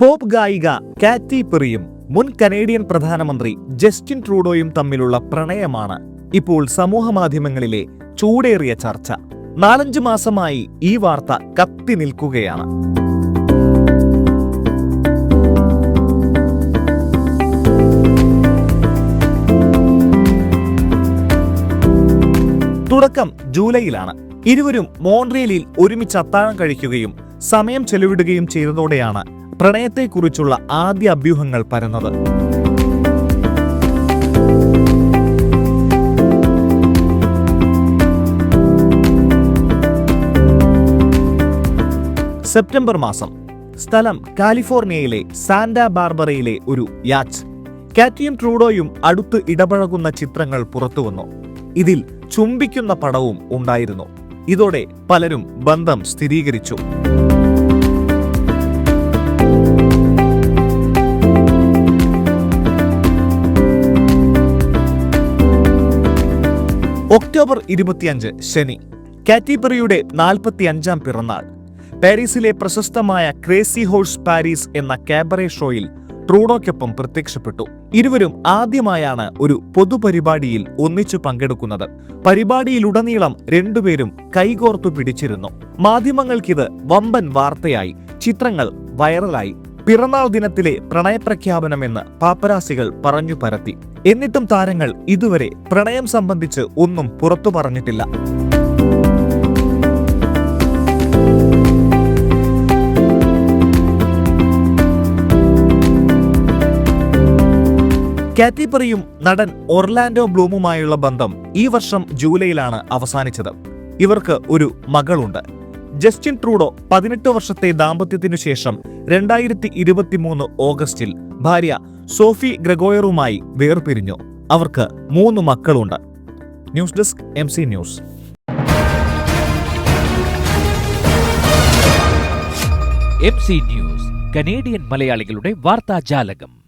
Pop ഗായിക കാറ്റി പെറിയും മുൻ Canadian പ്രധാനമന്ത്രി ജസ്റ്റിൻ ട്രൂഡോയും തമ്മിലുള്ള പ്രണയമാണ് ഇപ്പോൾ സമൂഹമാധ്യമങ്ങളിലെ ചൂടേറിയ ചർച്ച. നാലഞ്ചു മാസമായി ഈ വാർത്ത കത്തി നിൽക്കുകയാണ്. തുടക്കം ജൂലൈയിലാണ്. ഇരുവരും മോൺട്രിയലിൽ ഒരുമിച്ച് അത്താഴം കഴിക്കുകയും സമയം ചെലവിടുകയും ചെയ്തതോടെയാണ് പ്രണയത്തെക്കുറിച്ചുള്ള ആദ്യ അഭ്യൂഹങ്ങൾ പരന്നത്. സെപ്റ്റംബർ മാസം. സ്ഥലം കാലിഫോർണിയയിലെ സാന്റ ബാർബറയിലെ ഒരു യാച്ച്. കാറ്റിയും ട്രൂഡോയും അടുത്ത് ഇടപഴകുന്ന ചിത്രങ്ങൾ പുറത്തുവന്നു. ഇതിൽ ചുംബിക്കുന്ന പടവും ഉണ്ടായിരുന്നു. ഇതോടെ പലരും ബന്ധം സ്ഥിരീകരിച്ചു. ഒക്ടോബർ ഇരുപത്തിയഞ്ച് ശനി. കാറ്റിബറിയുടെ നാൽപ്പത്തി അഞ്ചാം പിറന്നാൾ. പാരീസിലെ പ്രശസ്തമായ ക്രേസി ഹോഴ്സ് പാരീസ് എന്ന കാബറെ ഷോയിൽ ട്രൂഡോയ്ക്കൊപ്പം പ്രത്യക്ഷപ്പെട്ടു. ഇരുവരും ആദ്യമായാണ് ഒരു പൊതുപരിപാടിയിൽ ഒന്നിച്ചു പങ്കെടുക്കുന്നത്. പരിപാടിയിലുടനീളം രണ്ടുപേരും കൈകോർത്തു പിടിച്ചിരുന്നു. മാധ്യമങ്ങൾക്കിത് വമ്പൻ വാർത്തയായി. ചിത്രങ്ങൾ വൈറലായി. പിറന്നാൾ ദിനത്തിലെ പ്രണയപ്രഖ്യാപനമെന്ന് പാപ്പരാസികൾ പറഞ്ഞു പരത്തി. എന്നിട്ടും താരങ്ങൾ ഇതുവരെ പ്രണയം സംബന്ധിച്ച് ഒന്നും പുറത്തു പറഞ്ഞിട്ടില്ല. കാറ്റിപ്പറിയും നടൻ ഒർലാൻഡോ ബ്ലൂമുമായുള്ള ബന്ധം ഈ വർഷം ജൂലൈയിലാണ് അവസാനിച്ചത്. ഇവർക്ക് ഒരു മകളുണ്ട്. ജസ്റ്റിൻ ട്രൂഡോ പതിനെട്ട് വർഷത്തെ ദാമ്പത്യത്തിനു ശേഷം രണ്ടായിരത്തി ഇരുപത്തിമൂന്ന് ഓഗസ്റ്റിൽ ഭാര്യ സോഫി ഗ്രഗോയറുമായി വേർപിരിഞ്ഞു. അവർക്ക് മൂന്ന് മക്കളുണ്ട്. News desk M news. M C news Canadian മലയാളികളുടെ വാർത്താജാലകം.